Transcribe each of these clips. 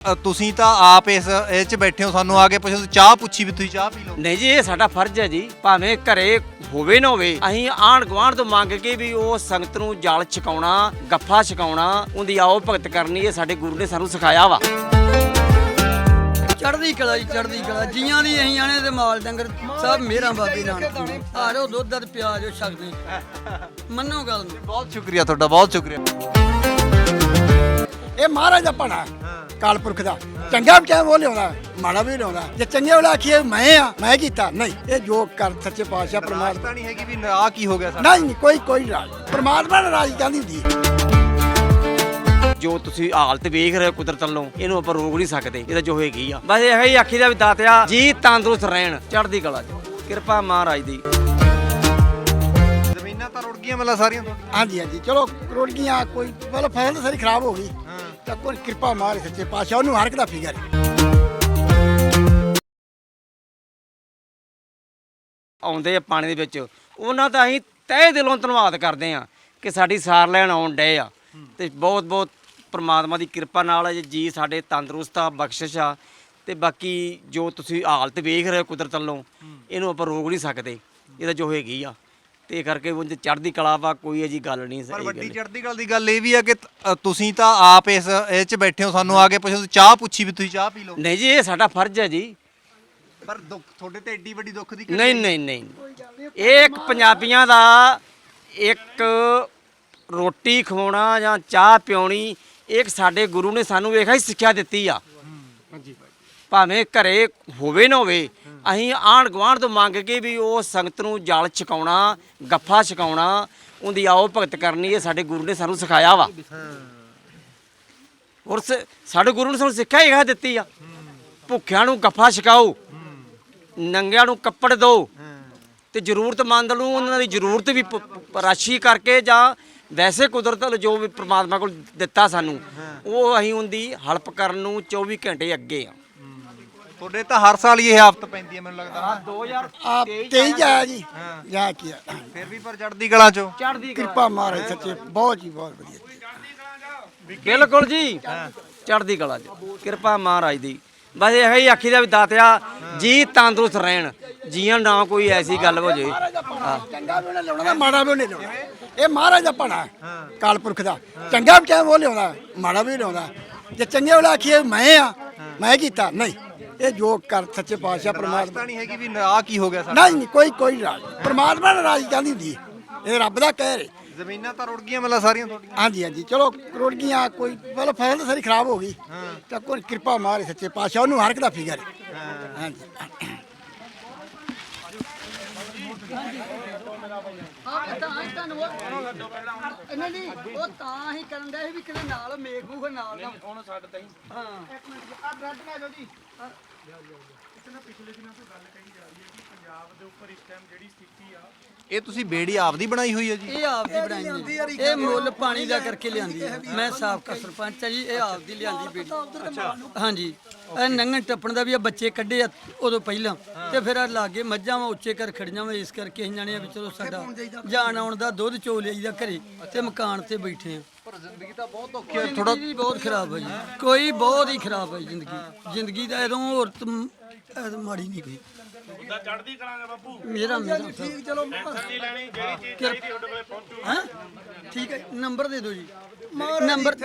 ਅ, ਤੁਸੀਂ ਤਾਂ ਆਪ ਇਸ ਇਹ ਚ ਬੈਠੇ ਹੋ ਸਾਨੂੰ ਆ ਕੇ ਪੁੱਛੋ ਚਾਹ ਪੁੱਛੀ ਵੀ ਤੁਸੀਂ ਚਾਹ ਪੀ ਲਓ। ਨਹੀਂ ਜੀ ਇਹ ਸਾਡਾ ਫਰਜ਼ ਹੈ ਜੀ ਭਾਵੇਂ ਘਰੇ ਹੋਵੇ ਨਾ ਹੋਵੇ ਅਸੀਂ ਆਂਢ ਗੁਆਂਢ ਤੋਂ ਮੰਗ ਕੇ ਵੀ ਉਹ ਸੰਗਤ ਨੂੰ ਜਲ ਛਕਾਉਣਾ ਗੱਫਾ ਛਕਾਉਣਾ ਉਹਦੀ ਆਓ ਭਗਤ ਕਰਨੀ ਇਹ ਸਾਡੇ ਗੁਰੂ ਨੇ ਸਾਨੂੰ ਸਿਖਾਇਆ ਵਾ। ਚੜ੍ਹਦੀ ਕਲਾ ਜੀ ਚੜ੍ਹਦੀ ਕਲਾ। ਜੀਆਂ ਦੀ ਅਸੀਂ ਆਣੇ ਤੇ ਮਾਲ ਡੰਗਰ ਸਭ ਮੇਰਾ ਬਾਬੇ ਨਾਨਕ ਜਾਓ ਦੁੱਧ ਦਾ ਪਿਆਜ ਉਹ ਛਕਦੇ ਮੰਨੋ ਗੱਲ ਨੂੰ। ਬਹੁਤ ਸ਼ੁਕਰੀਆ ਤੁਹਾਡਾ ਬਹੁਤ ਸ਼ੁਕਰੀਆ। ਇਹ ਮਹਾਰਾਜ ਦਾ ਪਣਾ ਕਾਲਪੁਰਖ ਦਾ। ਚੰਗਾ ਵੀ ਟਾਈਮ ਉਹ ਲਿਆਉਂਦਾ ਮਾੜਾ ਵੀ ਲਿਆਉਂਦਾ ਜੇ ਚੰਗੇ ਵਾਲਾ ਆਖੀਏ ਮੈਂ ਆ ਮੈਂ ਕੀਤਾ। ਨਹੀਂ ਇਹ ਜੋ ਕਰ ਸੱਚੇ ਪਾਤਸ਼ਾਹ ਪ੍ਰਮਾਤਮਾ ਤਾਂ ਨਹੀਂ ਹੈਗੀ ਵੀ ਆ ਕੀ ਹੋ ਗਿਆ ਸਾਡਾ। ਨਹੀਂ ਕੋਈ ਕੋਈ ਰਾਜ ਪ੍ਰਮਾਤਮਾ ਨਾਲ ਰਾਜ ਕਾਹਦੀ ਹੁੰਦੀ ਹੈ? ਜੋ ਤੁਸੀਂ ਹਾਲਤ ਵੇਖ ਰਹੇ ਹੋ ਕੁਦਰਤ ਵੱਲੋਂ ਇਹਨੂੰ ਆਪਾਂ ਰੋਕ ਨਹੀਂ ਸਕਦੇ। ਇਹਦਾ ਜੋ ਹੈਗੀ ਆ। ਬਸ ਇਹੋ ਹੀ ਆਖੀ ਦਾ ਵੀ ਦਾਤਿਆ ਜੀ ਤੰਦਰੁਸਤ ਰਹਿਣ ਚੜ੍ਹਦੀ ਕਲਾ ਚ। ਕਿਰਪਾ ਮਹਾਰਾਜ ਦੀ। ਜ਼ਮੀਨਾਂ ਤਾਂ ਰੁੜ ਗਈਆਂ ਮਤਲਬ ਸਾਰੀਆਂ ਤੁਹਾਡੀਆਂ। ਹਾਂਜੀ ਹਾਂਜੀ। ਚਲੋ ਗਈਆਂ ਕੋਈ ਮਤਲਬ ਫਸਲ ਤਾਂ ਸਾਰੀ ਖਰਾਬ ਹੋ ਗਈ। ਤਾਂ ਕੋਈ ਕਿਰਪਾ ਮਾਰੇ ਸੱਚੇ ਪਾਤਸ਼ਾਹ ਉਹਨੂੰ ਹਰ ਇੱਕ ਦਾ ਫਿਕਰ ਹੈ। ਆਉਂਦੇ ਆ ਪਾਣੀ ਦੇ ਵਿੱਚ। ਉਹਨਾਂ ਦਾ ਅਸੀਂ ਤਹਿ ਦਿਲੋਂ ਧੰਨਵਾਦ ਕਰਦੇ ਆ ਕਿ ਸਾਡੀ ਸਾਰ ਲੈਣ ਆਉਣ ਡਏ ਆ। ਤੇ ਬਹੁਤ ਬਹੁਤ ਪ੍ਰਮਾਤਮਾ ਦੀ ਕਿਰਪਾ ਨਾਲ ਜੀ- ਜੀ ਸਾਡੇ ਤੰਦਰੁਸਤ ਆ ਬਖਸ਼ਿਸ਼ ਆ। ਤੇ ਬਾਕੀ ਜੋ ਤੁਸੀਂ ਹਾਲਤ ਵੇਖ ਰਹੇ ਹੋ ਕੁਦਰਤ ਵੱਲੋਂ ਇਹਨੂੰ ਆਪਾਂ ਰੋਕ ਨਹੀਂ ਸਕਦੇ। ਇਹਦਾ ਜੋ ਹੈਗੀ ਆ। ਤੇ ਇਹ ਕਰਕੇ ਉਹ ਚੜ੍ਹਦੀ ਕਲਾ ਵਾ ਕੋਈ ਅਜੀ ਗੱਲ ਨਹੀਂ ਪਰ ਵੱਡੀ ਚੜ੍ਹਦੀ ਗੱਲ ਦੀ ਗੱਲ ਇਹ ਵੀ ਆ ਕਿ ਤੁਸੀਂ ਤਾਂ ਆਪ ਇਸ ਇਹ ਚ ਬੈਠੇ ਹੋ ਸਾਨੂੰ ਆ ਕੇ ਪੁੱਛੋ ਚਾਹ ਪੁੱਛੀ ਵੀ ਤੁਸੀਂ ਚਾਹ ਪੀ ਲਓ। ਨਹੀਂ ਜੀ ਇਹ ਸਾਡਾ ਫਰਜ਼ ਹੈ ਜੀ। ਪਰ ਦੁੱਖ ਤੁਹਾਡੇ ਤੇ ਏਡੀ ਵੱਡੀ ਦੁੱਖ ਦੀ ਨਹੀਂ ਨਹੀਂ ਨਹੀਂ। ਇਹ ਇੱਕ ਪੰਜਾਬੀਆਂ ਦਾ ਇੱਕ ਰੋਟੀ ਖਵਾਉਣਾ ਜਾਂ ਚਾਹ ਪਿਉਣੀ ਇੱਕ ਸਾਡੇ ਗੁਰੂ ਨੇ ਸਾਨੂੰ ਵੇਖਿਆ ਹੀ ਸਿੱਖਿਆ ਦਿੱਤੀ ਆ। ਭਾਵੇਂ ਘਰੇ ਹੋਵੇ ਨਾ ਹੋਵੇ ਅਸੀਂ ਆਂਢ ਗੁਆਂਢ ਤੋਂ ਮੰਗ ਕੇ ਵੀ ਉਹ ਸੰਗਤ ਨੂੰ ਜਲ ਛਕਾਉਣਾ, ਗੱਫਾ ਛਕਾਉਣਾ, ਉਹਦੀ ਆਓ ਭਗਤ ਕਰਨੀ, ਇਹ ਸਾਡੇ ਗੁਰੂ ਨੇ ਸਾਨੂੰ ਸਿਖਾਇਆ ਵਾ। ਔਰ ਸ- ਸਾਡੇ ਗੁਰੂ ਨੇ ਸਾਨੂੰ ਸਿੱਖਿਆ ਹੀ ਇਹ ਦਿੱਤੀ ਆ? ਭੁੱਖਿਆਂ ਨੂੰ ਗੱਫਾ ਛਕਾਓ, ਨੰਗਿਆਂ ਨੂੰ ਕੱਪੜ ਦਿਓ, ਤੇ ਜ਼ਰੂਰਤਮੰਦ ਨੂੰ ਉਹਨਾਂ ਦੀ ਜ਼ਰੂਰਤ ਵੀ ਰਾਸ਼ੀ ਕਰਕੇ ਜਾਂ ਵੈਸੇ ਕੁਦਰਤ ਵੱਲੋਂ ਜੋ ਵੀ ਪ੍ਰਮਾਤਮਾ ਕੋਲ ਦਿੱਤਾ ਸਾਨੂੰ, ਉਹ ਅਸੀਂ ਉਹਦੀ ਹਲਪ ਕਰਨ ਨੂੰ 24 ਘੰਟੇ ਅੱਗੇ ਆ। ਤੁਹਾਡੇ ਤਾਂ ਹਰ ਸਾਲ ਹੀ ਇਹ ਆਫਤ ਪੈਂਦੀ ਹੈ ਮੈਨੂੰ ਲੱਗਦਾ। 2000 ਆਪ ਤੇਈ ਜਾਇਆ ਜੀ। ਜਾ ਕੀ ਆ। ਫਿਰ ਵੀ ਪਰ ਚੜ੍ਹਦੀ ਕਲਾ ਚੋਂ। ਚੜ੍ਹਦੀ ਕਿਰਪਾ ਮਾਰੇ ਸੱਚੇ ਬਹੁਤ ਹੀ ਬਹੁਤ ਵਧੀਆ। ਬਿਲਕੁਲ ਜੀ। ਚੜ੍ਹਦੀ ਕਲਾ ਚ। ਕਿਰਪਾ ਮਹਾਰਾਜ ਦੀ। ਬਸ ਇਹੋ ਹੀ ਆਖੀ ਦਾ ਵੀ ਦਾਤਿਆ ਜੀ ਤੰਦਰੁਸਤ ਰਹਿਣ। ਜੀਆਂ ਨਾ ਕੋਈ ਐਸੀ ਗੱਲ ਹੋ ਜੇ। ਚੰਗਾ ਵੀ ਉਹਨੇ ਲਿਆਉਣਾ ਤੇ ਮਾੜਾ ਵੀ ਉਹਨੇ ਲਿਆਉਣਾ। ਇਹ ਮਹਾਰਾਜ ਦਾ ਪਣਾ ਕਾਲਪੁਰਖ ਦਾ। ਚੰਗਾ ਵੀ ਟਾਈਮ ਉਹ ਲਿਆਉਂਦਾ ਮਾੜਾ ਵੀ ਲਿਆਉਂਦਾ। ਜੇ ਚੰਗੇ ਵਾਲਾ ਆਖੀਏ ਮੈਂ ਆ। ਮੈਂ ਕੀਤਾ ਨਹੀਂ। ਇਹ ਜੋ ਕਰ ਸੱਚੇ ਪਾਤਸ਼ਾਹ ਪ੍ਰਮਾਤਮਾ ਤਾਂ ਨਹੀਂ ਹੈਗੀ ਵੀ ਆ ਕੀ ਹੋ ਗਿਆ ਸਾਡਾ? ਨਹੀਂ ਨਹੀਂ ਕੋਈ ਕੋਈ ਰਾਜ ਪ੍ਰਮਾਤਮਾ ਨਾਲ ਰਾਜ ਕਾਹਦੀ ਹੁੰਦੀ। ਹੈ ਇਹ ਰੱਬ ਦਾ ਕਹਿਰ ਹੈ ਜ਼ਮੀਨਾਂ ਤਾਂ ਰੁੜ ਗਈਆਂ ਮਤਲਬ ਸਾਰੀਆਂ ਤੁਹਾਡੀਆਂ। ਹਾਂਜੀ ਹਾਂਜੀ। ਚਲੋ ਕਰੋੜ ਗਈਆਂ ਕੋਈ ਮਤਲਬ ਫਸਲ ਤਾਂ ਸਾਰੀ ਖਰਾਬ ਹੋ ਗਈ। ਤਾਂ ਕੋਈ ਕਿਰਪਾ ਮਾਰੇ ਸੱਚੇ ਪਾਤਸ਼ਾਹ ਉਹਨੂੰ ਹਰ ਇੱਕ ਦਾ ਫਿਕਰ ਹੈ। ਹਾਂਜੀ। ਇਹਨਾਂ ਦੀ ਉਹ ਤਾਂ ਹੀ ਕਰਨ ਦੇ ਵੀ ਕਿਤੇ ਨਾਲ ਮੇਖ ਮੂਖ ਨਾਲ ਦਾ ਉਹਨੂੰ ਛੱਡ ਤਈ ਹਾਂ। ਇਹ ਤੁਸੀਂ ਬੇੜੀ ਆਪਦੀ ਬਣਾਈ ਹੋਈ ਹੈ ਜੀ? ਇਹ ਆਪ ਦੀ ਬਣਾਈ ਹੈ। ਇਹ ਮੁੱਲ ਪਾਣੀ ਦਾ ਕਰਕੇ ਲਿਆਂਦੀ ਹੈ। ਮੈਂ ਸਾਬਕਾ ਸਰਪੰਚ ਹਾਂ ਜੀ ਇਹ ਆਪ ਦੀ ਲਿਆਂਦੀ ਬੇੜੀ। ਹਾਂਜੀ ਇਹ ਨੰਗਣ ਟੱਪਣ ਦਾ ਵੀ ਆ ਬੱਚੇ ਕੱਢੇ ਆ ਉਦੋਂ ਪਹਿਲਾਂ। ਤੇ ਫਿਰ ਆ ਲਾਗੇ ਮੱਝਾਂ ਵਾ ਉੱਚੇ ਕਰ ਖੜੀਆਂ ਵਾ ਇਸ ਕਰਕੇ ਅਸੀਂ ਜਾਣੇ ਆ ਵੀ ਚਲੋ ਸਾਡਾ ਜਾਣ ਆਉਣ ਦਾ ਦੁੱਧ ਚੋ ਲਈਦਾ ਘਰੇ ਤੇ ਮਕਾਨ ਤੇ ਬੈਠੇ ਆ। ਜ਼ਿੰਦਗੀ ਤਾਂ ਬਹੁਤ ਔਖੀ ਥੋੜਾ ਥੋੜਾ ਵੀ ਬਹੁਤ ਖਰਾਬ ਹੈ ਜੀ। ਕੋਈ ਬਹੁਤ ਹੀ ਖਰਾਬ ਹੈ ਜ਼ਿੰਦਗੀ। ਜ਼ਿੰਦਗੀ ਦਾ ਇਦੋਂ ਹੋਰ ਮਾੜੀ ਨਹੀਂ ਕੋਈ ਉਹਦਾ ਚੜਦੀ ਕਰਾਂਗੇ ਬਾਪੂ। ਮੇਰਾ ਮੇਰਾ। ਠੀਕ ਚਲੋ। ਲੈਣੀ ਜਿਹੜੀ ਚੀਜ਼ ਚਾਹੀਦੀ ਤੁਹਾਡੇ ਕੋਲੇ ਪਹੁੰਚੂ। ਹਾਂ? ਠੀਕ ਹੈ ਨੰਬਰ ਦੇ ਦਿਓ ਜੀ। ਨੰਬਰ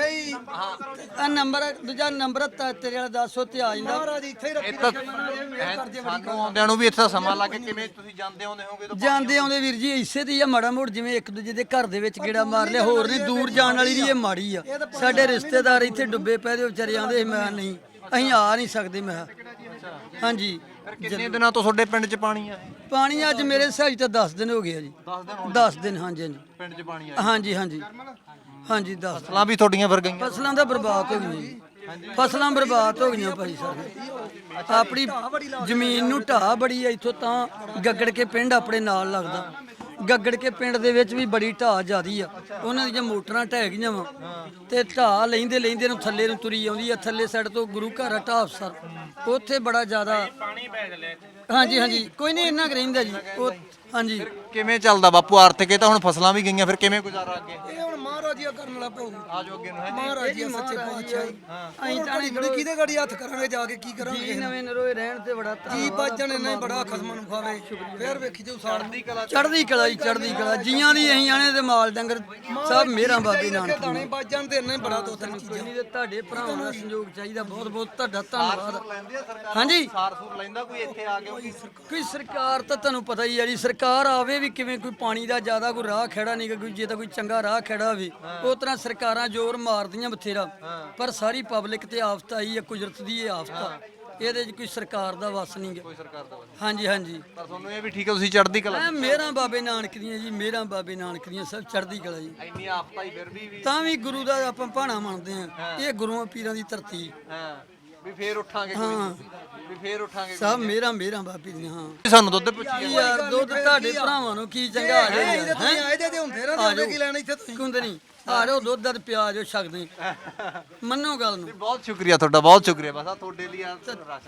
ਆ ਨੰਬਰ ਦੂਜਾ ਨੰਬਰ ਤੇਰੇ ਵਾਲਾ 10 ਤੇ ਆ ਜਾਂਦਾ। ਮਹਾਰਾਜ ਇੱਥੇ ਇਹ ਤਾਂ ਸਾਨੂੰ ਆਉਂਦਿਆਂ ਨੂੰ ਵੀ ਇੱਥੇ ਸਮਾਂ ਲਾ ਕੇ ਕਿਵੇਂ ਤੁਸੀਂ ਜਾਂਦੇ ਆਉਂਦੇ ਹੋਗੇ ਤਾਂ ਜਾਂਦੇ ਆਉਂਦੇ? ਵੀਰ ਜੀ ਇਸੇ ਤੇ ਹੀ ਆ ਮਾੜਾ ਮੋੜ ਜਿਵੇਂ ਇੱਕ ਦੂਜੇ ਦੇ ਘਰ ਦੇ ਵਿੱਚ ਗੇੜਾ ਮਾਰ ਲਿਆ ਹੋਰ ਨਹੀਂ ਦੂਰ ਜਾਣ ਵਾਲੀ ਦੀ ਇਹ ਮਾੜੀ ਆ। ਸਾਡੇ ਰਿਸ਼ਤੇਦਾਰ ਇੱਥੇ ਡੁੱਬੇ ਪਏ ਦੇ ਵਿਚਾਰੇ ਆਂਦੇ ਮੈਂ ਨਹੀਂ ਅਸੀਂ ਆ ਨਹੀਂ ਸਕਦੇ ਮੈਂ ਕਿਹਾ। ਕਿੰਨੇ ਦਿਨਾਂ ਤੋਂ ਤੁਹਾਡੇ ਪਿੰਡ 'ਚ ਪਾਣੀ ਆ? ਪਾਣੀ ਅੱਜ ਮੇਰੇ 'ਚ ਤਾਂ 10 ਦਿਨ ਹੋ ਗਏ ਆ ਜੀ। 10 ਦਿਨ ਹਾਂਜੀ ਹਾਂਜੀ। ਪਿੰਡ 'ਚ ਪਾਣੀ ਆ ਹਾਂਜੀ ਹਾਂਜੀ। ਹਾਂਜੀ 10 ਫਸਲਾਂ ਵੀ ਤੁਹਾਡੀਆਂ ਵਰ ਗਈਆਂ? ਫਸਲਾਂ ਤਾਂ ਬਰਬਾਦ ਹੋ ਗਈਆਂ ਜੀ। ਫਸਲਾਂ ਬਰਬਾਦ ਹੋ ਗਈਆਂ ਭਾਈ ਸਾਹਿਬ ਆਪਣੀ ਜ਼ਮੀਨ ਨੂੰ ਢਾਹ ਬੜੀ ਆ ਇੱਥੋਂ ਤਾਂ ਗੱਗੜ ਕੇ ਪਿੰਡ ਆਪਣੇ ਨਾਲ ਲੱਗਦਾ। ਗੱਗੜ ਕੇ ਪਿੰਡ ਦੇ ਵਿੱਚ ਵੀ ਬੜੀ ਢਾਹ ਜ਼ਿਆਦੀ ਆ। ਉਹਨਾਂ ਦੀਆਂ ਮੋਟਰਾਂ ਢਹਿ ਗਈਆਂ ਵਾ। ਤੇ ਢਾਹ ਲੈਂਦੇ ਲੈਂਦੇ ਨੂੰ ਥੱਲੇ ਨੂੰ ਤੁਰੀ ਆਉਂਦੀ ਆ। ਥੱਲੇ ਸਾਈਡ ਤੋਂ ਗੁਰੂ ਘਰ ਆ ਢਾਹ ਸਰ ਉੱਥੇ ਬੜਾ ਜ਼ਿਆਦਾ ਹਾਂਜੀ ਹਾਂਜੀ। ਕੋਈ ਨਹੀਂ ਇੰਨਾ ਕੁ ਰਹਿੰਦਾ ਜੀ। ਉਹ ਹਾਂਜੀ। ਕਿਵੇਂ ਚੱਲਦਾ ਬਾਪੂ? ਆਰਥਿਕ ਇਹ ਤਾਂ ਹੁਣ ਫਸਲਾਂ ਵੀ ਗਈਆਂ ਫਿਰ ਕਿਵੇਂ ਗੁਜ਼ਾਰਾ ਅੱਗੇ? ਇਹ ਹੁਣ ਮਹਾਰਾਜ ਜੀ ਕਰਨ ਵਾਲਾ ਪਊ ਆਜੋ ਅੱਗੇ ਨੂੰ ਹੈ ਮਹਾਰਾਜ ਜੀ ਸੱਚੇ ਪਾਤਸ਼ਾਹ ਅਸੀਂ ਤਾਂ ਜਿਹੜੇ ਕਿਹਦੇ ਗਾੜੀ ਹੱਥ ਕਰਾਂਗੇ ਜਾ ਕੇ ਕੀ ਕਰਾਂਗੇ ਜੀ ਨਵੇਂ ਨਰੋਏ ਰਹਿਣ ਤੇ ਬੜਾ ਜੀ ਬਾਜਣ ਹੀ ਬੜਾ ਖਸਮਾਂ ਨੂੰ ਖਾਵੇ। ਫੇਰ ਵੇਖੀ ਜੋ ਸਾੜਦੀ ਕਲਾ ਚੜਦੀ ਕਲਾ ਜੀ ਚੜਦੀ ਕਲਾ। ਜੀਆਂ ਦੀ ਅਸੀਂ ਆਣੇ ਤੇ ਮਾਲ ਡੰਗਰ ਸਭ ਮੇਰਾ ਬਾਬੇ ਨਾਨਕ ਦਾਣੇ ਬਾਜਣ ਤੇ ਇੰਨਾ ਹੀ ਬੜਾ ਦੋ ਤਿੰਨ ਚੀਜ਼ਾਂ। ਨਹੀਂ ਤੁਹਾਡੇ ਭਰਾਵਾਂ ਦਾ ਸੰਯੋਗ ਚਾਹੀਦਾ। ਬਹੁਤ ਬਹੁਤ ਤੁਹਾਡਾ ਧੰਨਵਾਦ। ਲੈਂਦੇ ਆ ਸਰਕਾਰ ਹਾਂਜੀ। ਸਾਰ ਸੂਰ ਲੈਂਦਾ ਕੋਈ ਇੱਥੇ ਆ ਕੇ? ਕੋਈ ਸਰਕਾਰ ਤਾਂ ਤੁਹਾਨੂੰ ਪਤਾ ਹੀ ਹੈ ਜੀ। ਸਰਕਾਰ ਆਵੇ ਵੀ ਕਿਵੇਂ ਕੋਈ ਪਾਣੀ ਦਾ ਜ਼ਿਆਦਾ ਕੋਈ ਰਾਹ ਖੜਾ ਨਹੀਂ ਕੋਈ ਜੇ ਤਾਂ ਕੋਈ ਚੰਗਾ ਰਾਹ ਖੜਾ ਹੋਵੇ। ਉਹ ਤਰ੍ਹਾਂ ਸਰਕਾਰਾਂ ਜ਼ੋਰ ਮਾਰਦੀਆਂ ਬਥੇਰਾ ਪਰ ਸਾਰੀ ਪਬਲਿਕ ਤੇ ਆਫਤ ਆਈ ਹੈ ਕੁਦਰਤ ਦੀ ਇਹ ਆਫਤ ਆ। ਇਹਦੇ 'ਚ ਕੋਈ ਸਰਕਾਰ ਦਾ ਵਸ ਨਹੀਂ ਕੋਈ ਸਰਕਾਰ ਦਾ। ਹਾਂਜੀ ਹਾਂਜੀ। ਪਰ ਤੁਹਾਨੂੰ ਇਹ ਵੀ ਠੀਕ ਹੈ ਤੁਸੀਂ ਚੜ੍ਹਦੀ ਕਲਾ ਐ ਮੇਰਾ ਬਾਬੇ ਨਾਨਕ ਦੀਆਂ ਜੀ ਮੇਰਾ ਬਾਬੇ ਨਾਨਕ ਦੀਆਂ ਸਭ ਚੜ੍ਹਦੀ ਕਲਾ ਜੀ। ਇੰਨੀ ਆਫਤਾ ਹੀ ਫਿਰ ਵੀ ਵੀ ਤਾਂ ਵੀ ਗੁਰੂ ਦਾ ਆਪਾਂ ਭਾਣਾ ਮੰਨਦੇ ਆ ਇਹ ਗੁਰੂਆਂ ਪੀਰਾਂ ਦੀ ਧਰਤੀ। ਹਾਂ। ਵੀ ਫੇਰ ਉੱਠਾਂਗੇ ਕੋਈ ਨੀ। ਵੀ ਫੇਰ ਉੱਠਾਂਗੇ ਸਭ ਮੇਰਾ ਮੇਰਾ ਬਾਬੇ ਦੀਆਂ ਹਾਂ। ਸਾਨੂੰ ਦੁੱਧ ਪੁੱਛੀ ਯਾਰ ਦੁੱਧ ਤੁਹਾਡੇ ਭਰਾਵਾਂ ਨੂੰ ਕੀ ਚੰਗਾ ਆ ਜਾਏ? ਆਏ ਤੇ ਹੁੰਦੇ ਆ ਕੀ ਲੈਣਾ ਇੱਥੇ ਤੁਸੀਂ? ਕੁੰਦ ਨਹੀਂ ਆ ਜਾਓ ਦੁੱਧ ਦਾ ਪਿਆਜ ਛਕਦੇ। ਮੰਨੋ ਗੱਲ ਨੂੰ। ਬਹੁਤ ਸ਼ੁਕਰੀਆ ਤੁਹਾਡਾ ਬਹੁਤ ਸ਼ੁਕਰੀਆ। ਬਸ ਆ ਤੁਹਾਡੇ ਲਈ ਆ ਰਸ